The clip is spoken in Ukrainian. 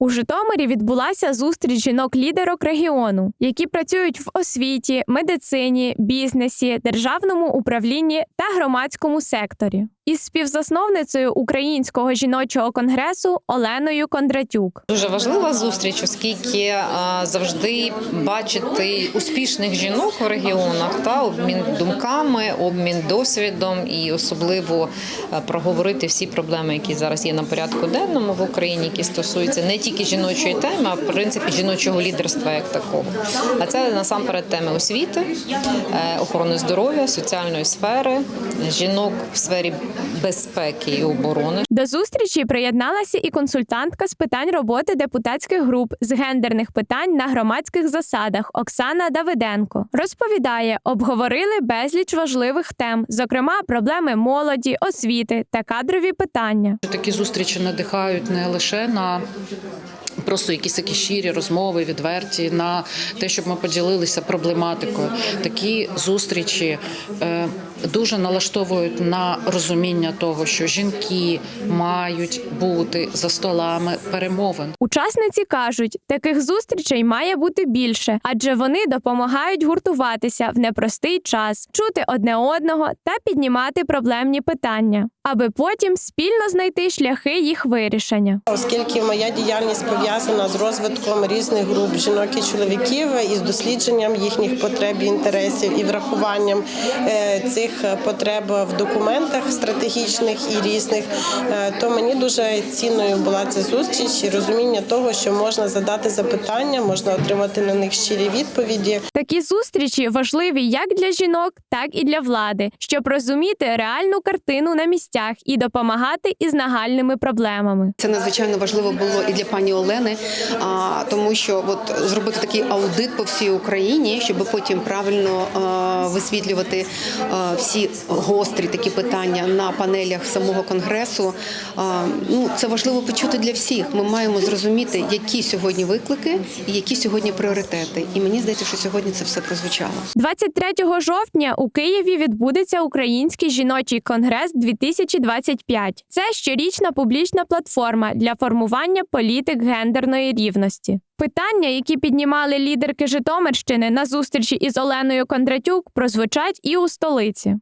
У Житомирі відбулася зустріч жінок-лідерок регіону, які працюють в освіті, медицині, бізнесі, державному управлінні та громадському секторі. Із співзасновницею Українського жіночого конгресу Оленою Кондратюк. Дуже важлива зустріч, оскільки завжди бачити успішних жінок в регіонах та обмін думками, обмін досвідом і особливо проговорити всі проблеми, які зараз є на порядку денному в Україні, які стосуються не тільки жіночої теми, а в принципі жіночого лідерства як такого. А це насамперед теми освіти, е, охорони здоров'я, соціальної сфери, жінок в сфері безпеки і оборони. До зустрічі приєдналася і консультантка з питань роботи депутатських груп з гендерних питань на громадських засадах Оксана Давиденко. Розповідає, обговорили безліч важливих тем, зокрема проблеми молоді, освіти та кадрові питання. Такі зустрічі надихають не лише на просто якісь такі щирі розмови, відверті, на те, щоб ми поділилися проблематикою. Такі зустрічі е, дуже налаштовують на розуміння того, що жінки мають бути за столами перемовин. Учасниці кажуть, таких зустрічей має бути більше, адже вони допомагають гуртуватися в непростий час, чути одне одного та піднімати проблемні питання, аби потім спільно знайти шляхи їх вирішення. Оскільки моя діяльність пов'язана з розвитком різних груп жінок і чоловіків і з дослідженням їхніх потреб і інтересів і врахуванням е, цих потреб в документах стратегічних і різних, е, то мені дуже цінною була ця зустріч і розуміння того, що можна задати запитання, можна отримати на них щирі відповіді. Такі зустрічі важливі як для жінок, так і для влади, щоб розуміти реальну картину на місцях і допомагати із нагальними проблемами. Це надзвичайно важливо було і для пані Олени, а, тому що от зробити такий аудит по всій Україні, щоб потім правильно а, висвітлювати а, всі гострі такі питання на панелях самого конгресу. Ну це важливо почути для всіх. Ми маємо зрозуміти, які сьогодні виклики і які сьогодні пріоритети. І мені здається, що сьогодні це все прозвучало. 23 жовтня у Києві відбудеться Український жіночий конгрес 2025. Це щорічна публічна платформа для формування політик гендерної рівності. Питання, які піднімали лідерки Житомирщини на зустрічі із Оленою Кондратюк, прозвучать і у столиці.